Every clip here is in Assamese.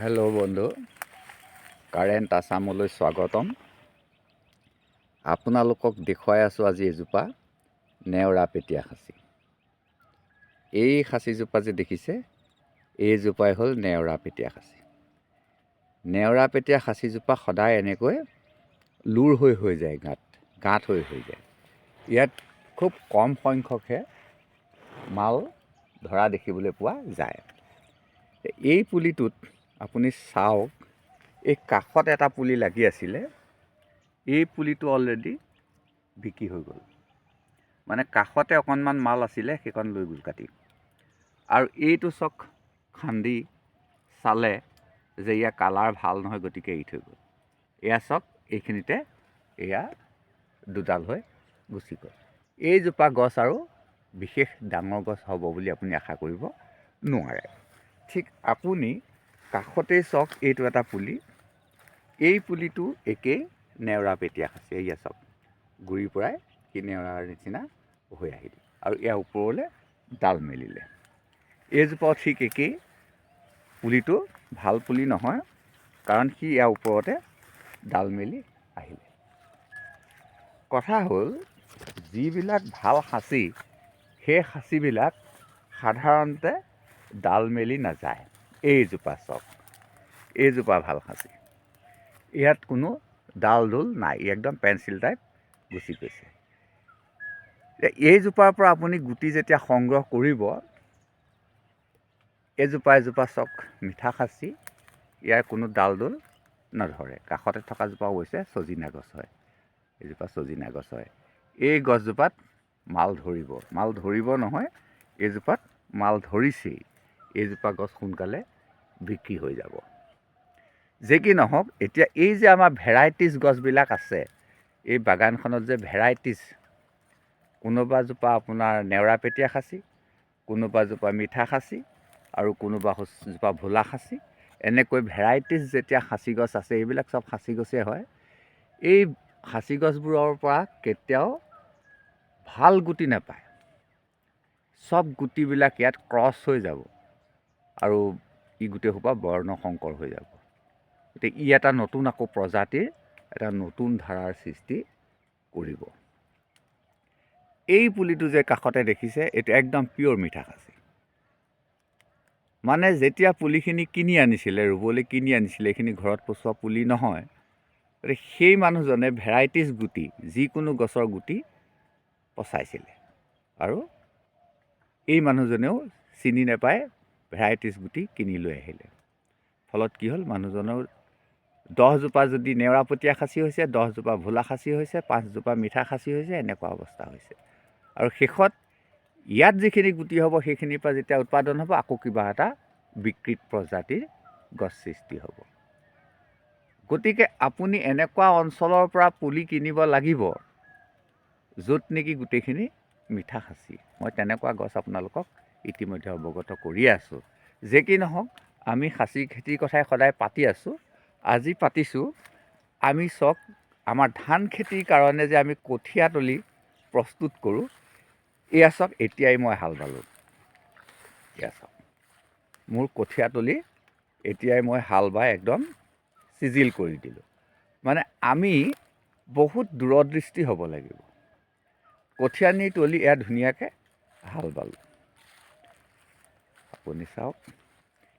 হেল্ল' বন্ধু। কাৰেণ্ট আছামলৈ স্বাগতম। আপোনালোকক দেখুৱাই আছোঁ আজি এজোপা নেওৰা পেটীয়া খাচী। এই খাচীজোপা যে দেখিছে এইজোপাই হ'ল নেওৰা পেটীয়া খাচী। নেওৰা খাচীজোপা সদায় এনেকৈ লুৰ হৈ হৈ যায় গাঁত গাঁত হৈ হৈ যায়। ইয়াত খুব কম সংখ্যকহে মাল ধৰা দেখিবলৈ পোৱা যায়। এই পুলিটোত আপুনি চাওক এই কাষত এটা পুলি লাগি আছিলে। এই পুলিটো অলৰেডি বিক্ৰী হৈ গ'ল। মানে কাষতে অকণমান মাল আছিলে সেইকণ লৈ গ'ল কাটি। আৰু এইটো চক খান্দি চালে যে ইয়াৰ কালাৰ ভাল নহয় গতিকে এৰি থৈ গ'ল। এয়া চক এইখিনিতে এয়া দুডাল হৈ গুচি গ'ল। এইজোপা গছ আৰু বিশেষ ডাঙৰ গছ হ'ব বুলি আপুনি আশা কৰিব নোৱাৰে। ঠিক আপুনি কাষতেই চাওক এইটো এটা পুলি। এই পুলিটো একেই নেওৰা পেটীয়া খাচী এয়া চাওক গুৰিৰ পৰাই সি নেওৰাৰ নিচিনা হৈ আহিল আৰু ইয়াৰ ওপৰলৈ ডাল মেলিলে। এইজোপাও ঠিক একেই। পুলিটো ভাল পুলি নহয় কাৰণ সি ইয়াৰ ওপৰতে ডাল মেলি আহিলে। কথা হ'ল যিবিলাক ভাল সাঁচি সেই সাঁচিবিলাক সাধাৰণতে ডাল মেলি নাযায়। এইজোপা চক। এইজোপা ভালো সাঁচি ইয়াত কোনো ডাল ডোল নাই, ই একদম পেঞ্চিল টাইপ গুচি গৈছে। এইজোপাৰ পৰা আপুনি গুটি যেতিয়া সংগ্ৰহ কৰিব এজোপা এজোপা চক মিঠা খাচি ইয়াৰ কোনো ডাল ডোল নধৰে। কাষতে থকাজোপা অৱশ্যে চজিনা গছ হয়। এইজোপা চজিনা গছ হয়। এই গছজোপাত মাল ধৰিব। মাল ধৰিব নহয় এইজোপাত মাল ধৰিছেই। এইজোপা গছ সোনকালে বিক্ৰী হৈ যাব। যে কি নহওক, এতিয়া এই যে আমাৰ ভেৰাইটিজ গছবিলাক আছে, এই বাগানখনত যে ভেৰাইটিজ কোনোবাজোপা আপোনাৰ নেওৰা পেটীয়া খাচী কোনোবাজোপা মিঠা খাচী আৰু কোনোবা জোপা ভোলা খাচী, এনেকৈ ভেৰাইটিজ যেতিয়া খাচী গছ আছে, এইবিলাক চব খাচী গছেই হয়, এই খাচী গছবোৰৰ পৰা কেতিয়াও ভালো গুটি নাপায়। চব গুটিবিলাক ইয়াত ক্ৰছ হৈ যাব। আৰু ই গোটেইসোপা বৰ্ণশংকৰ হৈ যাব। গতিকে ই এটা নতুন আকৌ প্ৰজাতিৰ, এটা নতুন ধাৰাৰ সৃষ্টি কৰিব। এই পুলিটো যে কাষতে দেখিছে, এইটো একদম পিয়'ৰ মিঠা খাচী মানে যেতিয়া পুলিখিনি কিনি আনিছিলে, ৰুবলৈ কিনি আনিছিলে, এইখিনি ঘৰত পচোৱা পুলি নহয়, গতিকে সেই মানুহজনে ভেৰাইটিজ গুটি, যিকোনো গছৰ গুটি পচাইছিলে। আৰু এই মানুহজনেও চিনি নাপায় ভেৰাইটিজ গুটি কিনি লৈ আহিলে। ফলত কি হ'ল? মানুহজনৰ দহজোপা যদি নেওৰাপতীয়া খাচী হৈছে দহজোপা ভোলা খাচী হৈছে পাঁচজোপা মিঠা খাচী হৈছে এনেকুৱা অৱস্থা হৈছে। আৰু শেষত ইয়াত যিখিনি গুটি হ'ব সেইখিনিৰ পৰা যেতিয়া উৎপাদন হ'ব আকৌ কিবা এটা বিকৃত প্ৰজাতিৰ গছ সৃষ্টি হ'ব। গতিকে আপুনি এনেকুৱা অঞ্চলৰ পৰা পুলি কিনিব লাগিব য'ত নেকি গোটেইখিনি মিঠা খাচী। মই তেনেকুৱা গছ আপোনালোকক ইতিমধ্যে অৱগত কৰিয়ে আছোঁ। যে কি নহওক, আমি খাচী খেতিৰ কথাই সদায় পাতি আছোঁ। আজি পাতিছোঁ, আমি চক আমাৰ ধান খেতিৰ কাৰণে যে আমি কঠীয়াতলি প্ৰস্তুত কৰোঁ, এয়া চাওক এতিয়াই মই হাল বালোঁ। এয়া চাওক মোৰ কঠীয়াতলি এতিয়াই মই হাল বাই একদম চিজিল কৰি দিলোঁ। মানে আমি বহুত দূৰদৃষ্টি হ'ব লাগিব। কঠীয়া নি তলি এয়া ধুনীয়াকৈ হাল বালোঁ। আপুনি চাওক।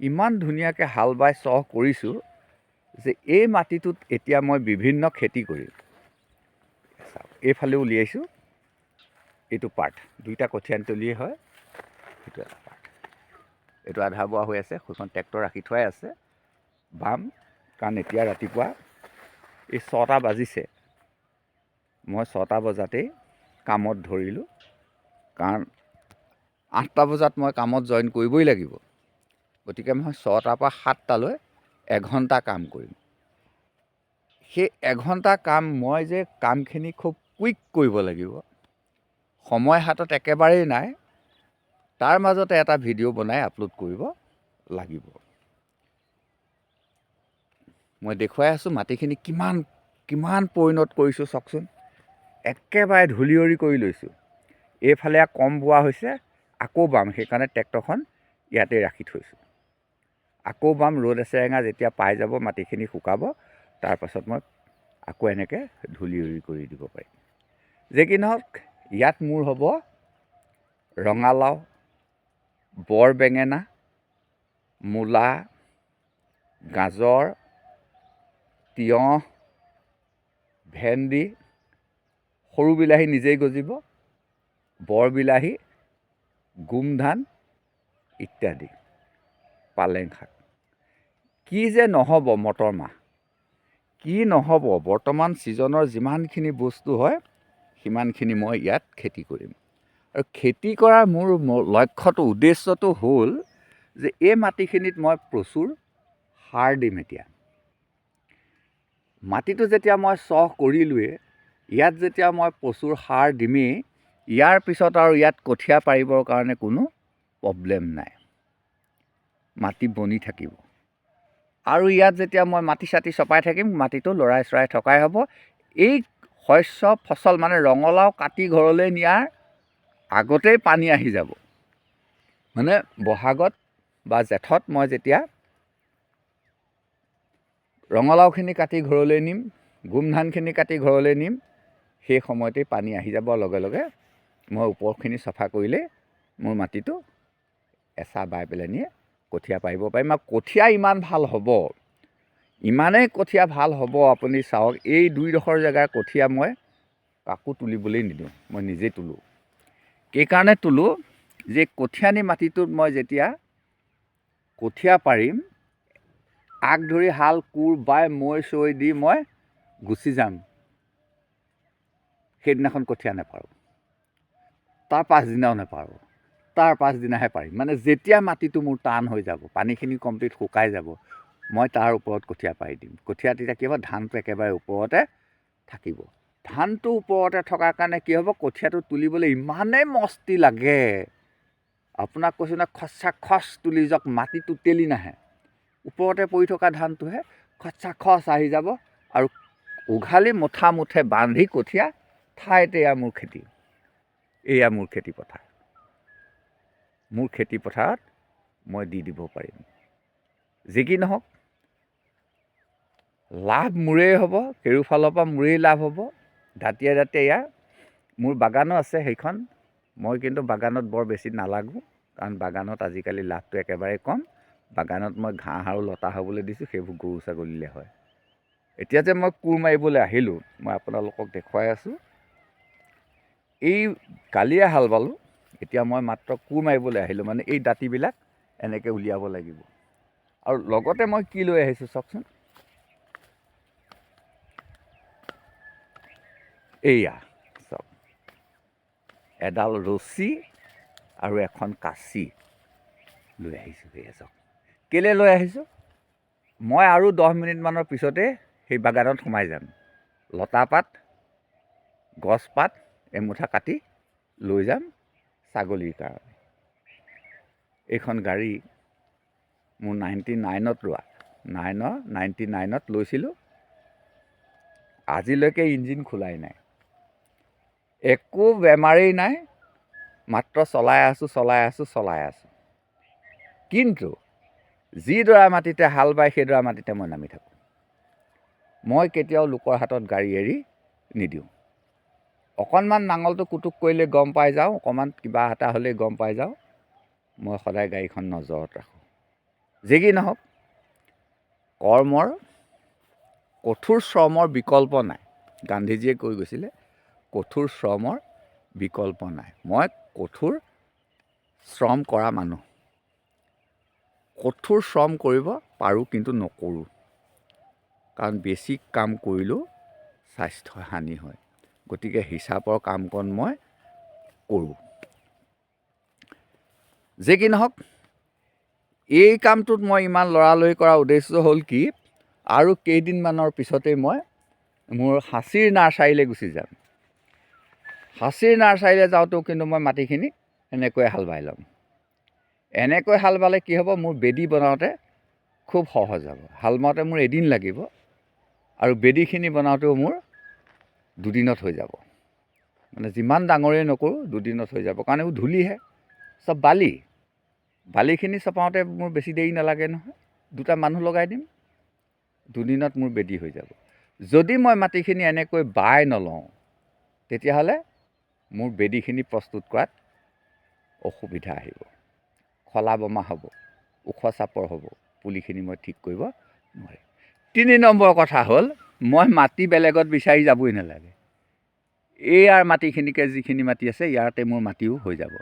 ইমান ধুনীয়াকৈ হাল বাই চহ কৰিছোঁ যে এই মাটিটোত এতিয়া মই বিভিন্ন খেতি কৰিম। চাওক, এইফালে উলিয়াইছোঁ। এইটো পাৰ্ট দুইটা কঠীয়াতলিয়ে হয়। সেইটো এটা পাৰ্ট এইটো আধা বোৱা হৈ আছে, সেইখন ট্ৰেক্টৰ ৰাখি থোৱাই আছে। বাম কাৰণ এতিয়া ৰাতিপুৱা এই ছটা বাজিছে। মই ছটা বজাতেই কামত ধৰিলোঁ। কাৰণ আঠটা বজাত মই কামত জইন কৰিবই লাগিব। গতিকে মই ছটাৰ পৰা সাতটালৈ এঘণ্টা কাম কৰিম। সেই এঘণ্টা কাম মই যে কামখিনি খুব কুইক কৰিব লাগিব সময় হাতত একেবাৰেই নাই তাৰ মাজতে এটা ভিডিঅ' বনাই আপলোড কৰিব লাগিব। মই দেখুৱাই আছোঁ মাটিখিনি কিমান কিমান পৰিণত কৰিছোঁ চাওকচোন। একেবাৰে ধূলিয়ৰি কৰি লৈছোঁ। এইফালে কম বোৱা হৈছে আকৌ বাম সেইকাৰণে ট্ৰেক্টৰখন ইয়াতে ৰাখি থৈছোঁ। আকৌ বাম ৰ'দ এচেৰেঙা যেতিয়া পাই যাব মাটিখিনি শুকাব তাৰপাছত মই আকৌ এনেকৈ ধূলি উৰি কৰি দিব পাৰিম। যে কি নহওক ইয়াত মোৰ হ'ব ৰঙালাও বৰ বেঙেনা মূলা গাজৰ তিয়ঁহ ভেন্দি সৰু বিলাহী নিজেই গজিব বৰ বিলাহী গোমধান ইত্যাদি পালেং শাক। কি যে নহ'ব মটৰ মাহ কি নহ'ব বৰ্তমান ছিজনৰ যিমানখিনি বস্তু হয় সিমানখিনি মই ইয়াত খেতি কৰিম। আৰু খেতি কৰাৰ মোৰ লক্ষ্যটো উদ্দেশ্যটো হ'ল যে এই মাটিখিনিত মই প্ৰচুৰ সাৰ দিম এতিয়া। মাটিটো যেতিয়া মই চহ কৰিলোৱে ইয়াত যেতিয়া মই প্ৰচুৰ সাৰ দিমেই ইয়াৰ পিছত আৰু ইয়াত কঠীয়া পাৰিবৰ কাৰণে কোনো প্ৰব্লেম নাই। মাটি বনি থাকিব। আৰু ইয়াত যেতিয়া মই মাটি চাটি চপাই থাকিম মাটিটো লৰাই চৰাই থকাই হ'ব। এই শস্য ফচল মানে ৰঙালাও কাটি ঘৰলৈ নিয়াৰ আগতেই পানী আহি যাব। মানে বহাগত বা জেঠত মই যেতিয়া ৰঙালাওখিনি কাটি ঘৰলৈ নিম গোমধানখিনি কাটি ঘৰলৈ নিম সেই সময়তেই পানী আহি যাবৰ লগে লগে মই ওপৰখিনি চফা কৰিলেই মোৰ মাটিটো এচা বাই পেলাই কঠীয়া পাৰিব পাৰিম। আৰু কঠীয়া ইমান ভাল হ'ব ইমানেই কঠীয়া ভাল হ'ব আপুনি চাওক এই দুইডোখৰ জেগাৰ কঠীয়া মই কাকো তুলিবলৈ নিদিওঁ মই নিজেই তোলোঁ। সেইকাৰণে তোলোঁ যে কঠীয়ানি মাটিটোত মই যেতিয়া কঠীয়া পাৰিম আগ ধৰি হাল কোৰ বাই মৈ চৈ দি মই গুচি যাম। সেইদিনাখন কঠীয়া নেপাৰোঁ। তাৰ পাছদিনাও নেপাৰোঁ তাৰ পাছদিনাহে পাৰিম। মানে যেতিয়া মাটিটো মোৰ টান হৈ যাব, পানীখিনি কমপ্লিট শুকাই যাব, মই তাৰ ওপৰত কঠীয়া পাৰি দিম। কঠীয়া তেতিয়া কি হ'ব? ধানটো একেবাৰে ওপৰতে থাকিব। ধানটো ওপৰতে থকাৰ কাৰণে কি হ'ব? কঠীয়াটো তুলিবলৈ ইমানেই মস্তি লাগে। আপোনাক কৈছোঁ নহয় খচা খচ তুলি যাওক মাটিটো তেলি নাহে। ওপৰতে পৰি থকা ধানটোহে খচা খচ আহি যাব আৰু উঘালি মুঠা মুঠে বান্ধি কঠীয়া ঠাইতে এয়া মোৰ খেতি। এয়া মোৰ খেতি পথাৰ। মোৰ খেতি পথাৰত মই দি দিব পাৰিম। যি কি নহওক লাভ মোৰেই হ'ব কেৰুফালৰ পৰা মোৰেই লাভ হ'ব। দাঁতিয়ে দাঁতিয়ে এয়া মোৰ বাগানো আছে সেইখন। মই কিন্তু বাগানত বৰ বেছি নালাগোঁ কাৰণ বাগানত আজিকালি লাভটো একেবাৰে কম। বাগানত মই ঘাঁহ আৰু লতা হ'বলৈ দিছোঁ সেইবোৰ গৰু ছাগলীলে হয়। এতিয়া যে মই কোৰ মাৰিবলৈ আহিলোঁ মই আপোনালোকক দেখুৱাই আছোঁ। এই কালিয়ে হাল বালোঁ এতিয়া মই মাত্ৰ কোৰ মাৰিবলৈ আহিলোঁ মানে এই দাঁতিবিলাক এনেকৈ উলিয়াব লাগিব। আৰু লগতে মই কি লৈ আহিছোঁ চাওকচোন? এইয়া চাওক। এডাল ৰছী আৰু এখন কাঁচি লৈ আহিছোঁ সেয়া চাওক। কেলৈ লৈ আহিছোঁ? মই আৰু দহ মিনিটমানৰ পিছতে সেই বাগানত সোমাই যাম। লতাপাত গছপাত এমুঠা কাটি লৈ যাম ছাগলীৰ কাৰণে। এইখন গাড়ী মোৰ নাইণ্টি নাইনত লোৱা। নাইনৰ নাইণ্টি নাইনত লৈছিলোঁ। আজিলৈকে ইঞ্জিন খোলাই নাই। একো বেমাৰেই নাই। মাত্ৰ চলাই আছোঁ চলাই আছোঁ চলাই আছোঁ। কিন্তু যিডৰা মাটিতে হাল বায় সেইডৰা মাটিতে মই নামি থাকোঁ। মই কেতিয়াও লোকৰ হাতত গাড়ী এৰি নিদিওঁ। অকণমান নাঙলটো কুটুক কৰিলে গম পাই যাওঁ, অকণমান কিবা এটা হ'লেই গম পাই যাওঁ। মই সদায় গাড়ীখন নজৰত ৰাখোঁ। যি কি নহওক, কৰ্মৰ, কঠোৰ শ্ৰমৰ বিকল্প নাই। গান্ধীজীয়ে কৈ গৈছিলে, কঠোৰ শ্ৰমৰ বিকল্প নাই। মই কঠোৰ শ্ৰম কৰা মানুহ। কঠোৰ শ্ৰম কৰিব পাৰোঁ কিন্তু নকৰোঁ। কাৰণ বেছি কাম কৰিলেও স্বাস্থ্য হানি হয়। গতিকে হিচাপৰ কামকণ মই কৰোঁ। যি কি নহওক এই কামটোত মই ইমান লৰালৰি কৰাৰ উদ্দেশ্য হ'ল কি আৰু কেইদিনমানৰ পিছতেই মই মোৰ সাঁচীৰ নাৰ্চাৰীলৈ গুচি যাম। সাঁচীৰ নাৰ্চাৰীলৈ যাওঁতেও কিন্তু মই মাটিখিনি এনেকৈ হাল বাই ল'ম। এনেকৈ হাল বালে কি হ'ব মোৰ বেদী বনাওঁতে খুব সহজ হ'ব। হাল বাওঁতে মোৰ এদিন লাগিব আৰু বেদীখিনি বনাওঁতেও মোৰ দুদিনত হৈ যাব। মানে যিমান ডাঙৰেই নকৰোঁ দুদিনত হৈ যাব। কাৰণ এইবোৰ ধূলিহে চব বালি। বালিখিনি চপাওঁতে মোৰ বেছি দেৰি নালাগে নহয়। দুটা মানুহ লগাই দিম। দুদিনত মোৰ বেদী হৈ যাব। যদি মই মাটিখিনি এনেকৈ বাই নলওঁ তেতিয়াহ'লে মোৰ বেদীখিনি প্ৰস্তুত কৰাত অসুবিধা আহিব। খলা বমা হ'ব ওখ চাপৰ হ'ব পুলিখিনি মই ঠিক কৰিব নোৱাৰিম। তিনি নম্বৰ কথা হ'ল মই মাটি বেলেগত বিচাৰি যাবই নালাগে। এইয়াৰ মাটিখিনিকে যিখিনি মাটি আছে ইয়াতে মোৰ মাটিও হৈ যাব।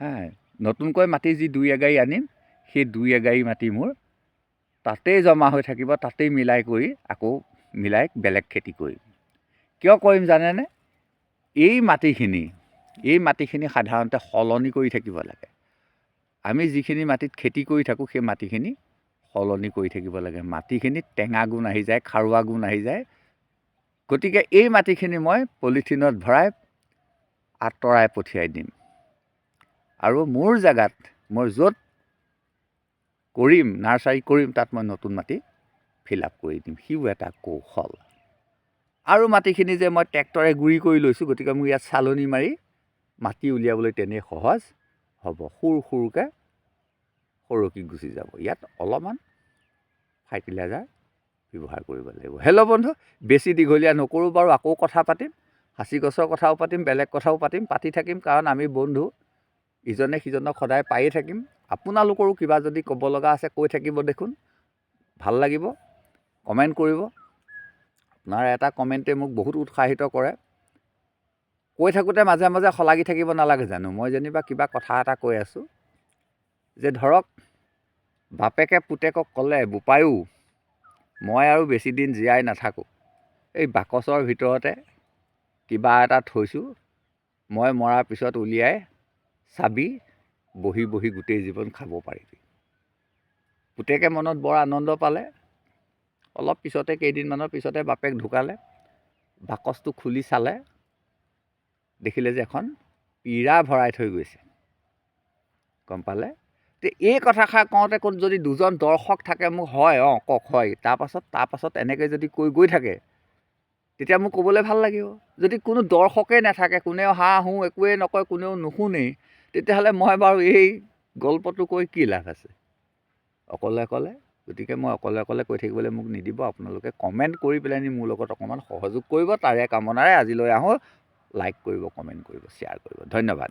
হা নতুনকৈ মাটি যি দুই এগাড়ী আনিম সেই দুই এগাড়ী মাটি মোৰ তাতেই জমা হৈ থাকিব তাতেই মিলাই কৰি আকৌ মিলাই বেলেগ খেতি কৰিম। কিয় কৰিম জানেনে? এই মাটিখিনি এই মাটিখিনি সাধাৰণতে সলনি কৰি থাকিব লাগে। আমি যিখিনি মাটিত খেতি কৰি থাকোঁ সেই মাটিখিনি সলনি কৰি থাকিব লাগে। মাটিখিনিত টেঙা গুণ আহি যায় খাৰুৱা গুণ আহি যায়। গতিকে এই মাটিখিনি মই পলিথিনত ভৰাই আঁতৰাই পঠিয়াই দিম। আৰু মোৰ জেগাত মই য'ত কৰিম নাৰ্চাৰী কৰিম তাত মই নতুন মাটি ফিল আপ কৰি দিম। সিও এটা কৌশল। আৰু মাটিখিনি যে মই ট্ৰেক্টৰে গুৰি কৰি লৈছোঁ গতিকে মোৰ ইয়াত চালনি মাৰি মাটি উলিয়াবলৈ তেনেই সহজ হ'ব। সৰু সৰুকৈ সৰকি গুচি যাব। ইয়াত অলপমান ফাৰ্টিলাইজাৰ ব্যৱহাৰ কৰিব লাগিব। হেল্ল' বন্ধু, বেছি দীঘলীয়া নকৰোঁ বাৰু, আকৌ কথা পাতিম। সাঁচি গছৰ কথাও পাতিম, বেলেগ কথাও পাতিম, পাতি থাকিম, কাৰণ আমি বন্ধু, ইজনে সিজনক সদায় পায়ে থাকিম। আপোনালোকৰো কিবা যদি ক'ব লগা আছে, কৈ থাকিব দেখোন। ভালো লাগিব, কমেণ্ট কৰিব। আপোনাৰ এটা কমেণ্টে মোক বহুত উৎসাহিত কৰে। কৈ থাকোঁতে মাজে মাজে শলাগি থাকিব নালাগে জানো? মই যেনিবা কিবা কথা এটা কৈ আছোঁ। যে ধৰক বাপেকে পুতেকক ক'লে বোপায়ো মই আৰু বেছিদিন জীয়াই নাথাকোঁ। এই বাকচৰ ভিতৰতে কিবা এটা থৈছোঁ। মই মৰাৰ পিছত উলিয়াই চাবি বহি বহি গোটেই জীৱন খাব পাৰিবি পুতেকে মনত বৰ আনন্দ পালে। অলপ পিছতে কেইদিনমানৰ পিছতে বাপেক ঢুকালে। বাকচটো খুলি চালে। দেখিলে যে এখন পীৰা ভৰাই থৈ গৈছে। গম পালে? এই কথাষাৰ কওঁতে কোন যদি দুজন দৰ্শক থাকে মোক হয়, অঁ, কওক, হয় তাৰপাছত তাৰপাছত এনেকৈ যদি কৈ গৈ থাকে, তেতিয়া মোক ক'বলৈ ভালো লাগিব। যদি কোনো দৰ্শকেই নাথাকে, কোনেও হাঁ, হুঁ একোৱেই নকয়, কোনেও নুশুনেই, তেতিয়াহ'লে মই বাৰু এই গল্পটো কৈ কি লাভ আছে? অকলে অকলে? গতিকে মই অকলে অকলে কৈ থাকিবলৈ মোক নিদিব, আপোনালোকে কমেণ্ট কৰি পেলাই নি মোৰ লগত অকণমান সহযোগ কৰিব, তাৰে কামনাৰে আজিলৈ আহোঁ। লাইক কৰিব, কমেণ্ট কৰিব, শ্বেয়াৰ কৰিব। ধন্যবাদ।